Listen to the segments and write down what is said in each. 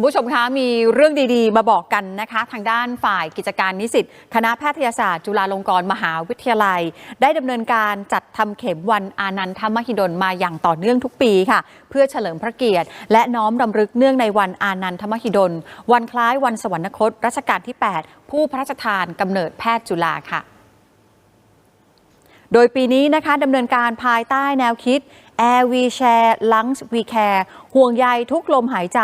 คุณผู้ชมคะมีเรื่องดีๆ มาบอกกันนะคะ ทางด้านฝ่ายกิจการนิสิตคณะแพทยศาสตร์ จุฬาลงกรณ์มหาวิทยาลัย ได้ดำเนินการจัดทำเข็มวันอานันทมหิดลมาอย่างต่อเนื่องทุกปีค่ะ เพื่อเฉลิมพระเกียรติ และน้อมรำลึกเนื่องในวันอานันทมหิดล วันคล้ายวันสวรรคตรัชกาลที่ 8 ผู้พระราชทานกำเนิดแพทย์จุฬาค่ะ โดยปีนี้นะคะดำเนินการภายใต้แนวคิด Air We Share Lungs We Care ห่วงใยทุกลมหายใจ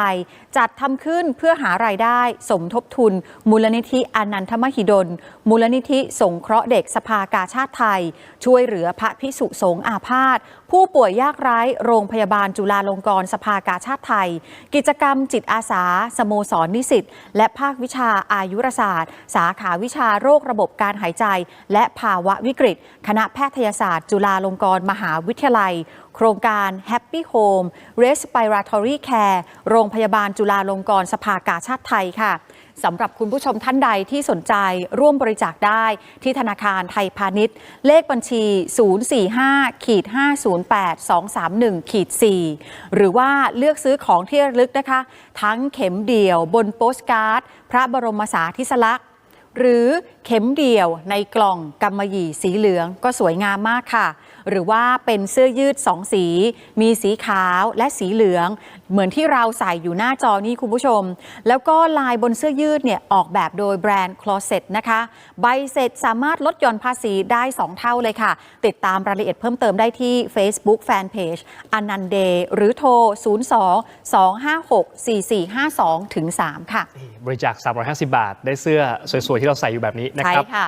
จัดทำขึ้นเพื่อหารายได้ สมทบทุน มูลนิธิอนันทมหิดล มูลนิธิสงเคราะห์เด็กสภากาชาติไทย ช่วยเหลือพระพิสุสงฆ์อาพาธผู้ป่วยยากไร้โรงพยาบาลจุฬาลงกรณ์สภากาชาติไทย กิจกรรมจิตอาสา สโมสรนิสิตและภาควิชาอายุรศาสตร์ สาขาวิชาโรคระบบการหายใจ และภาวะวิกฤต คณะแพทยศาสตร์ จุฬาลงกรณ์มหาวิทยาลัยโคครงการ Happy Home Respiratory Care โรงพยาบาลจุฬาลงกรณ์สภากาชาติไทยค่ะสำหรับคุณผู้ชมท่านใดที่สนใจร่วมบริจาคได้ที่ธนาคารไทยพาณิชย์ เลขบัญชี 045ขีด508 231ขีด4หรือว่าเลือกซื้อของที่ระลึกนะคะ ทั้งเข็มเดี่ยวบนโปสการ์ด พระบรมสาธิสลักษณ์หรือเข็มเดี่ยวในกล่องกำมะหยี่สีเหลืองก็สวยงามมากค่ะ หรือว่าเป็นเสื้อยืดสองสี มีสีขาวและสีเหลือง เหมือนที่เราใส่อยู่หน้าจอนี้คุณผู้ชม แล้วก็ลายบนเสื้อยืดเนี่ยออกแบบโดยแบรนด์ Closet นะคะ ใบเสร็จสามารถลดหย่อนภาษีได้ 2 เท่าเลยค่ะ ติดตามรายละเอียดเพิ่มเติมได้ที่ Facebook Fanpage อนันเดหรือโทร 02 256 4452ถึง3ค่ะ บริจาค 350 บาท ได้เสื้อสวยๆ ที่เราใส่อยู่แบบนี้นะใช่ครับค่ะ